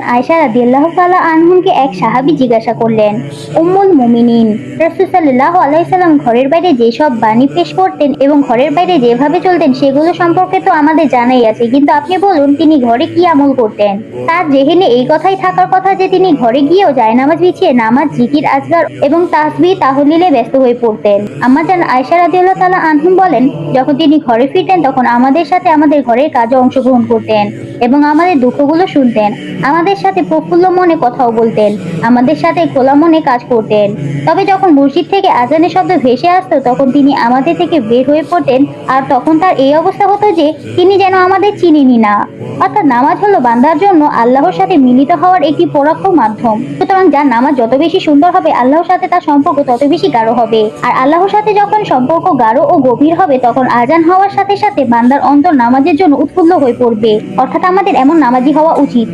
আম্মাজান আয়সা রাদিয়াল্লাহু তাআলা আনহুকে এক সাহাবী জিজ্ঞাসা করলেন, উম্মুল মুমিনিন, রাসূল সাল্লাল্লাহু আলাইহি সাল্লাম ঘরের বাইরে যেসব বাণী পেশ করতেন এবং ঘরের বাইরে যেভাবে চলতেন সেগুলো সম্পর্কে তো আমাদের জানাই আছে, কিন্তু আপনি বলুন তিনি ঘরে কি আমল করতেন? তার জেহেনে এই কথাই থাকার কথা যে তিনি ঘরে গিয়েও জায়নামাজ বিছিয়ে নামাজ, জিকির আজগার এবং তাসবিহ, তাহলিলে ব্যস্ত হয়ে পড়তেন। আমার আম্মাজান আয়সা রাদিয়াল্লাহু তাআলা আনহুম বলেন, যখন তিনি ঘরে ফিরতেন তখন আমাদের সাথে আমাদের ঘরের কাজে অংশগ্রহণ করতেন। এবং আমাদের দুঃখগুলো শুনতেন। আমাদের সাথে প্রফুল্ল মনে কথাও বলতেন। আমাদের সাথে খোলা মনে কাজ করতেন। তবে যখন মসজিদ থেকে আজানের শব্দ ভেসে আসতো, তখন তিনি আমাদের থেকে বের হয়ে পড়তেন আর তখন তার এই অবস্থা হতো যে, তিনি যেন আমাদের চিনেনি না। অর্থাৎ নামাজ হলো বান্দার জন্য আল্লাহর সাথে মিলিত হওয়ার একটি পরোক্ষ মাধ্যম। সুতরাং যার নামাজ যত বেশি সুন্দর হবে, আল্লাহর সাথে তার সম্পর্ক তত বেশি গাঢ় হবে। আর আল্লাহর সাথে যখন সম্পর্ক গাঢ় ও গভীর হবে, তখন আজান হওয়ার সাথে সাথে বান্দার অন্তর নামাজের জন্য উৎফুল্ল হয়ে পড়বে। অর্থাৎ আমাদের এমন নামাজি হওয়া উচিত।